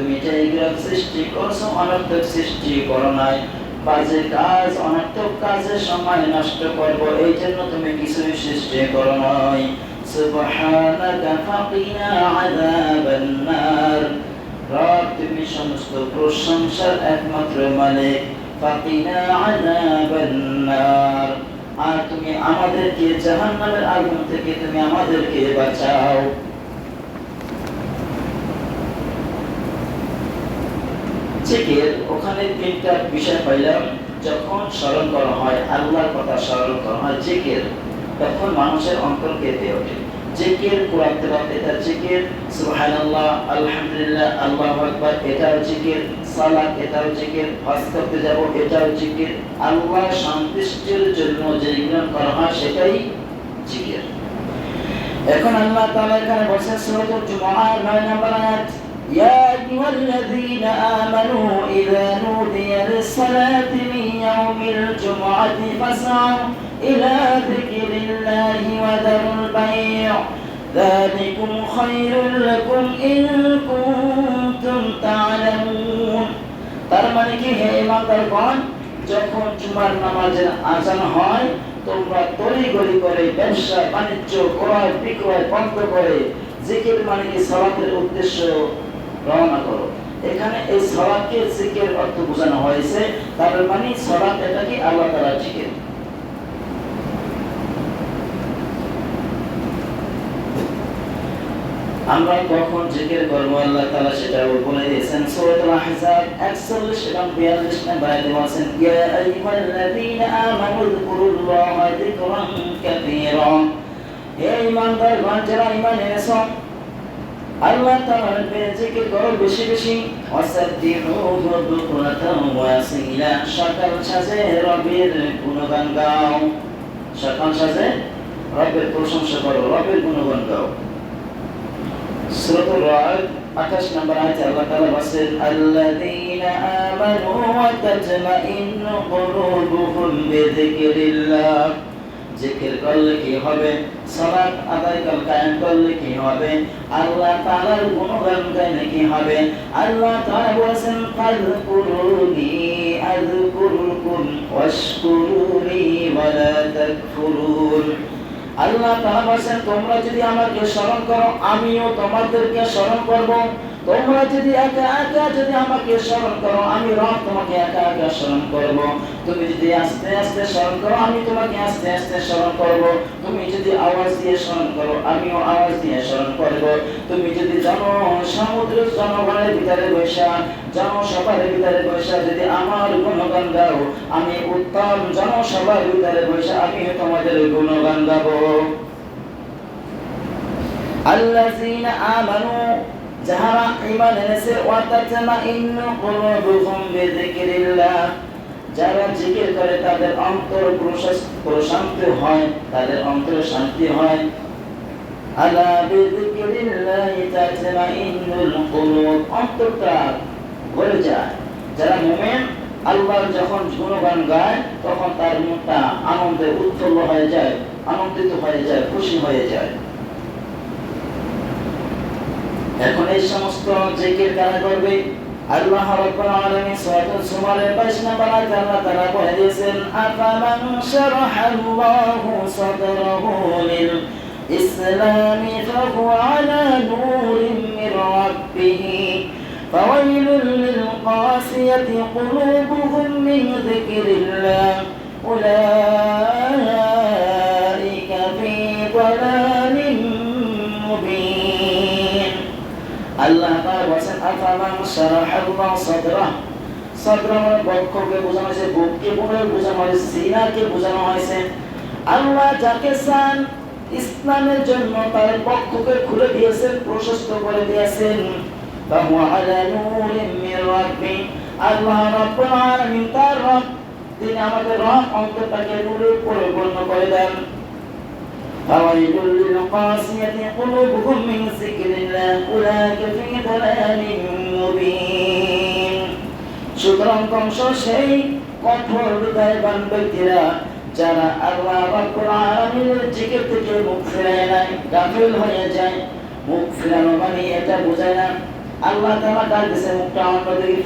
তুমি সৃষ্টি করছ, অনর্থক সৃষ্টি করো নাই। বাজে কাজ, অনর্থক সময় নষ্ট করব, এই জন্য তুমি কিছুই সৃষ্টি করো নাই। সুবহানাকা ফাকিনা আযাবান নার। রব, তুমি সমস্ত প্রশংসার একমাত্র মালিক। ফাকিনা আযাবান নার। আর তুমি আমাদেরকে জাহান্নামের আগুন থেকে তুমি আমাদেরকে বাঁচাও। জিকির ওখানে তিনটা বিষয় পাইলাম। যখন স্মরণ করা হয়, আল্লাহর কথা স্মরণ করা হয়, জিকির, তখন মানুষের অন্তর কেঁপে ওঠে। জিকির, কোরআন তেলাওয়াত, এটা জিকির, সুবহানাল্লাহ, আলহামদুলিল্লাহ, আল্লাহু আকবার, এটাও জিকির, সালাত, এটাও জিকির, হজ করতে যাব, এটাও জিকির। আল্লাহ সন্তুষ্টির জন্য যেগুলো করা হয়, সেটাই জিকির। এখন আল্লাহ তাআলা এখানে বলছেন, সূরাতুল জুমআ 9 নম্বর আয়াত। يا أيها الذين آمنوا إذا نودي للصلاة من يوم الجمعة فاسعوا إلى ذكر الله وذروا البيع ذلكم خير لكم إن كنتم تعلمون তার মানে কি হে ইমানদারগণ যখন জুমার নামাজের আজান হয় তোমরা তড়িঘড়ি করে ব্যবসা বাণিজ্য ক্রয় বিক্রয় বন্ধ করে জিকির মানে কি সালাতের উদ্দেশ্য রওনা করো। এখানে এই সলাতকে জিকির অর্থ বোঝানো হয়েছে। তার মানে সলাত এটা কি? আল্লাহ তাআলা জিকির। আমরা কখন জিকির করব? আল্লাহ তাআলা সেটা বলে দিয়েছেন, সূরাতুল আহজাব 41 এবং 42 নম্বর আয়াতে বলেছেন, ইয়া আইয়ুহাল্লাযীনা আমানু যকুরুল্লাহা যিকরান কাসীরা। হে ঈমানদারগণ, যারা ঈমান এনেছো আল্লাহ তাআলার জিকির করো বেশি বেশি। ওয়াসাব্বিহুহু বুকরাতান ওয়া আসীলা সকাল সাজে রবের গুণগান গাও। সকাল সাজে রবের প্রশংসা করো, রবের গুণগান গাও। সূরাতুর রাদ 28 নম্বর আয়াতে আল্লাহ তাআলা বলেন আল্লাযীনা আমানু ওয়া তাতমাইন্নু কুলুবুহুম বিযিকরিল্লাহ। জিকির করলে কি হবে? সালাত আদায় কর কায়েম করলে কি হবে? আল্লাহ তাআলার গুণগান গাইলে কি হবে? আল্লাহ তাআলা বলেছেন, ফাযকুরুনি আযকুরুকুম ওয়াশকুরুনি ওয়ালা তাকফুরুন। আল্লাহ তাআলা বলেছেন, তোমরা যদি আমাকে স্মরণ করো, আমিও তোমাদেরকে স্মরণ করব। তোমরা যদি একা একা যদি আমাকে স্মরণ করো, আমি রব তোমাকে একা একা স্মরণ করব। তুমি যদি আস্তে আস্তে স্মরণ করো, আমি তোমাকে আস্তে আস্তে স্মরণ করব। তুমি যদি আওয়াজ দিয়ে স্মরণ করো, আমিও আওয়াজ দিয়ে স্মরণ করব। তুমি যদি জন সমুদ্রের জনগণের ভিতরে বৈশা জনসভার ভিতরে বৈশা যদি আমার গুণগান গাও, আমি উত্তম জনসভার ভিতরে বৈশা আমি তোমাদের গুণগান গাবো। আল্লাযীনা আমানু যাহারা ঈমান এনেছে কুলুবুহুম বিযিকরিল্লাহ। যারা জিকির করে, তাদের অন্তর হয়, তাদের শান্তি হয়। আলা বিযিকরিল্লাহি কুলুব। অন্তরটা ভরে যায়। যারা মুমিন আল্লাহর যখন গুণগান গায়, তখন তার মনটা আনন্দে উৎফুল্ল হয়ে যায়, আনন্দিত হয়ে যায়, খুশি হয়ে যায়। এখন এই সমস্ত জিকির কারা করবে? আল্লাহ রাব্বুল আলামিন সূরাতুল সুমারের 22 নম্বর আয়াতে আল্লাহ তাআলা বলে দিয়েছেন, আফামান শারাহাল্লাহু সাদরাহু লিল ইসলাম ফাহুয়া আলা নূরিন মিন রাব্বিহ, ফাওয়াইলুল লিল কাসিয়াতি কুলুবুহুম মিন যিকরিল্লাহ। ফামান শারাহু সাদরা। সাদরা মানে বক্ষকে বোঝানো হয়েছে, বুককে পুনরায় বোঝানো হয়েছে সিনাকে বোঝানো হয়েছে। আল্লাহ যাকে চান ইসলামের জন্য তার বক্ষকে খুলে দিয়েছেন, প্রশস্ত করে দিয়েছেন। আল্লাহ রব্বুল আলামিন তার রব, তিনি আমাদের রব অন্তরটাকে নূরের পরিপূর্ণ করে দেন। ফাওয়াইলুল লিল কাসিয়াতি কুলুবুহুম মিন যিকরিল্লাহ। উলাইকা ফি সুতরাং কংস সেই কঠোর হৃদয়বান ব্যক্তিরা, যারা আল্লাহ রাব্বুল আলামিনের থেকে মুখ ফিরায় নাই, গাফিল হয়ে যায়, মুখ ফিরানো মানে এটা বোঝায় না। আল্লাহ তাআলা তার কাছে মুখটা অন্যদিকে